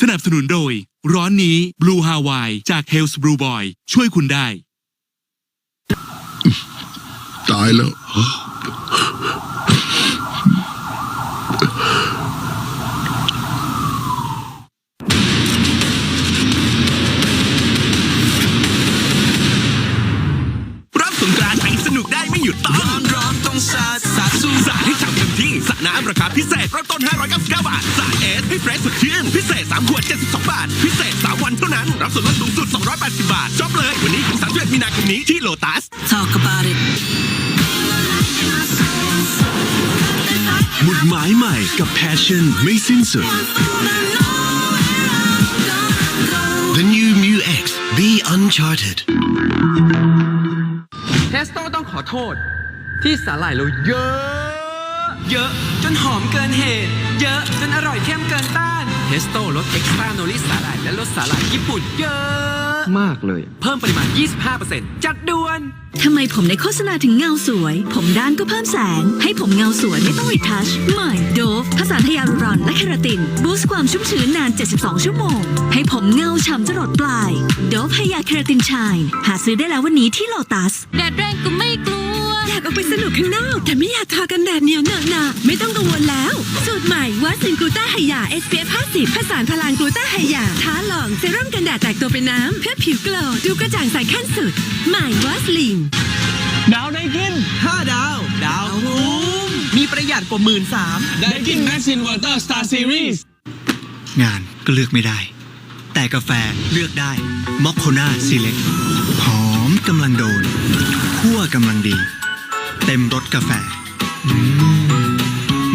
สนับสนุนโดย ร้อนนี้ Blue Hawaii จาก Hell's Blue Boy ช่วยคุณได้ ตายแล้ว ระน้ำราคาพิเศษเริ่มต้น 599 บาท สาดเอสให้เฟรชสดชื่น พิเศษ 3 ขวด 72 บาท พิเศษ 3 วันเท่านั้น รับส่วนลดสูงสุด 280 บาทช็อปเลย วันนี้ถึง31มีนาคมนี้ที่โลตัส Talk about it. หมุดหมายใหม่กับ Passion ไม่สิ้นสุด The new Mu X Be Uncharted เทสโต้ต้องขอโทษ ที่สาหร่ายเราเยอะ เยอะจนหอมเกินเหตุ เยอะจนอร่อยเข้มเกินต้านเทสโต้ลดเอ็กซ์ตร้าโนริสาหร่ายและลดสาหร่ายญี่ปุ่นเยอะ มากเลย เพิ่มปริมาณ 25%จัดด่วน ทำไมผมในโฆษณาถึงเงาสวย ผมด้านก็เพิ่มแสง ให้ผมเงาสวยไม่ต้องรีทัชใหม่โดฟผสานไฮยาลูรอนและเคราติน บูสต์ความชุ่มชื้นนาน 72 ชั่วโมง ให้ผมเงาฉ่ำจรดปลาย โดฟไฮยาเคราตินชายหาซื้อได้แล้ววันนี้ที่โลตัสแดดแรงก็ไม่กลัว อยากออกไปสนุกข้างนอก แต่ไม่อยากทากันแดดเหนียวเหนอะหนะไม่ต้องกังวลแล้ว สูตรใหม่วัสลินกลูต้าไฮยา SPF 50ผสานพลังกลูต้าไฮยา ท้าลองเซรั่มกันแดดแตกตัวเป็นน้ำ เพื่อผิวโกลว์ดูกระจ่างใสขั้นสุด ใหม่วัสลินดาวไดกิน 5 ดาว ดาวคุ้มมีประหยัดกว่าหมื่นสามไดกินแม็กซินวอเตอร์สตาร์ซีรีส์งานก็เลือกไม่ได้ แต่กาแฟเลือกได้มอคโคนาซีเล็กหอมกำลังโดนคั่วกำลังดี เต็มรสกาแฟ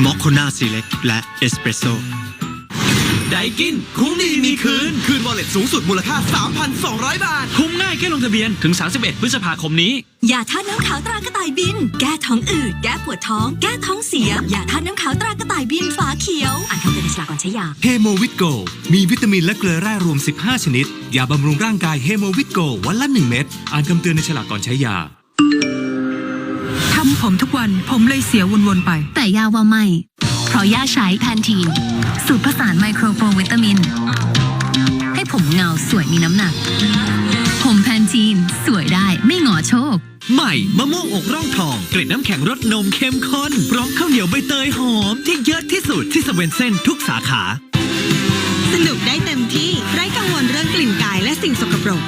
มอคโคนาซีเล็กและเอสเปรสโซไดกิน คุ้มดีมีคืน คืนวอลเล็ตสูงสุดมูลค่า 3,200 บาท คุ้มง่ายแค่ลงทะเบียนถึง 31 พฤษภาคมนี้ ยาธาตุน้ำขาวตรากระต่ายบิน แก้ท้องอืด แก้ปวดท้อง แก้ท้องเสีย ยาธาตุน้ำขาวตรากระต่ายบินฝาเขียว อ่านคำเตือนในฉลากก่อนใช้ยาเฮโมวิตโก มีวิตามินและเกลือแร่รวม 15 ชนิด ยาบำรุงร่างกายเฮโมวิตโกวันละ 1 เม็ด อ่านคำเตือนในฉลากก่อนใช้ยา ทำผมทุกวันผมเลยเสียวนๆไป แต่ยาว่าไม่ เพราะย่าใช้แพนทีน สูตรผสานไมโครโปรวิตามิน ให้ผมเงาสวยมีน้ำหนัก ผมแพนทีน สวยได้ไม่หงอโชค ใหม่มะม่วงอกร่องทอง เกล็ดน้ำแข็งรสนมเข้มข้นพร้อมข้าวเหนียวใบเตยหอมที่เยอะที่สุดที่สเวนเซนทุกสาขา สนุกได้เต็มที่ไร้กังวลเรื่องกลิ่นกายและสิ่งสกปรกส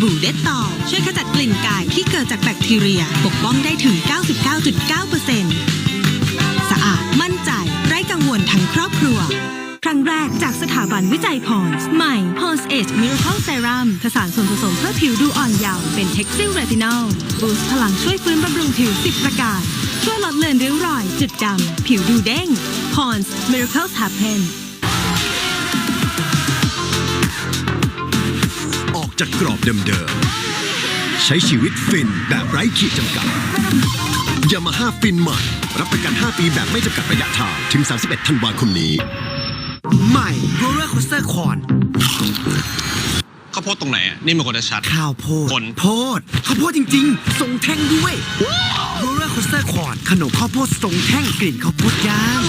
บู่เด็ดต่อช่วยขจัดกลิ่นกายที่เกิดจากแบคทีเรีย ปกป้องได้ถึง 99.9%สะอาดมั่นใจ ไร้กังวลทั้งครอบครัว ครั้งแรกจากสถาบันวิจัยพรใหม่ p o n s Age Miracle Serum ผสานส่วนผสมเพื่อผิวดูอ่อนเยาว์เป็น Textile Retinol บูสต์พลังช่วยฟื้นบำรุงผิว 10 ประการ ช่วยลดเลือนริ้วรอย จุดดำผิวดูเด้ง Pons Miracles Happen จากกรอบเดิมๆ ใช้ชีวิตฟินแบบไร้ขีดจำกัดยามาฮ่าฟินใหม่รับประกัน 5 ปีแบบไม่จำกัดระยะทาง ถึง 31 ธันวาคมนี้ ใหม่โรลเลอร์โคสเตอร์คอนข้าวโพดตรงไหนอะ นี่มันควรจะชัด ข้าวโพดคนโพดข้าวโพดจริงๆทรงแท่งด้วยโรลเลอร์โคสเตอร์คอนขนมข้าวโพดทรงแท่งกลิ่นข้าวโพดย่าง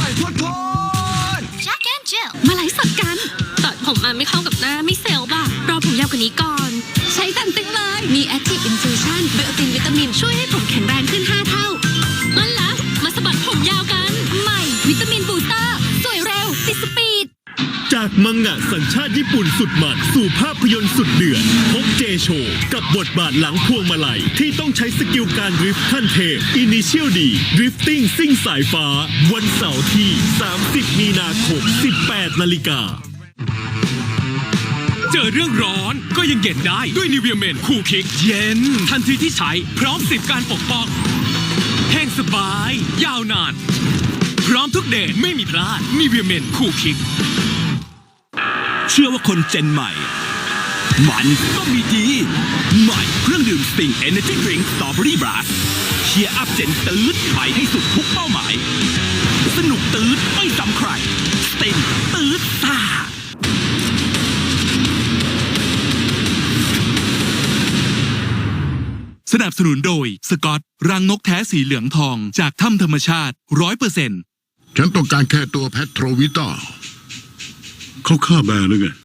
Jack and Jill มาไลฟ์สดกันตัดผมมาไม่เข้ากับหน้าไม่เซลล์บ้ะรอผมยากว่านี้ก่อน ใช้ตันติงเลย มี Active Infusion ไบโอตินวิตามินช่วยให้ผมแข็งแรงขึ้น 5 เท่างั้นละมาสะบัดผมยาวกัน ใหม่ วิตามินบูสเตอร์ สวยเร็วติดสปีด จากมังงะสัญชาติญี่ปุ่นสุดมันสู่ภาพยนตร์สุดเดือดพบเจโชกับบทบาทหลังพวงมาลัย ที่ต้องใช้สกิลการดริฟท์ขั้นเทพ Initial D Drifting ซิ่งสายฟ้า วันเสาร์ที่ 30 มีนาคม 18 นาฬิกา เจอเรื่องร้อนก็ยังเย็นได้ด้วยนิเวียเมนคูลคิก เย็น ทันทีที่ใช้พร้อมสิบการปกป้องแห้งสบาย ยาวนาน พร้อมทุกเดทไม่มีพลาดนิเวียเมนคูลคิก เชื่อว่าคนเจนใหม่ มันต้องมีดี ใหม่เครื่องดื่มสติงเอเนจีดริงสตรอเบอรี่บลัสเชียร์อัพเจนตืดไปให้สุดทุกเป้าหมาย สนุกตืดไม่ซ้ำใคร สนับสนุนโดยสกอตรังนกแท้สีเหลืองทองจากถ้ำธรรมชาติร้อยเปอร์เซ็นต์ฉันต้องการแค่ตัวแพทโทรวิต้าเขาฆ่าแบร์หรือไง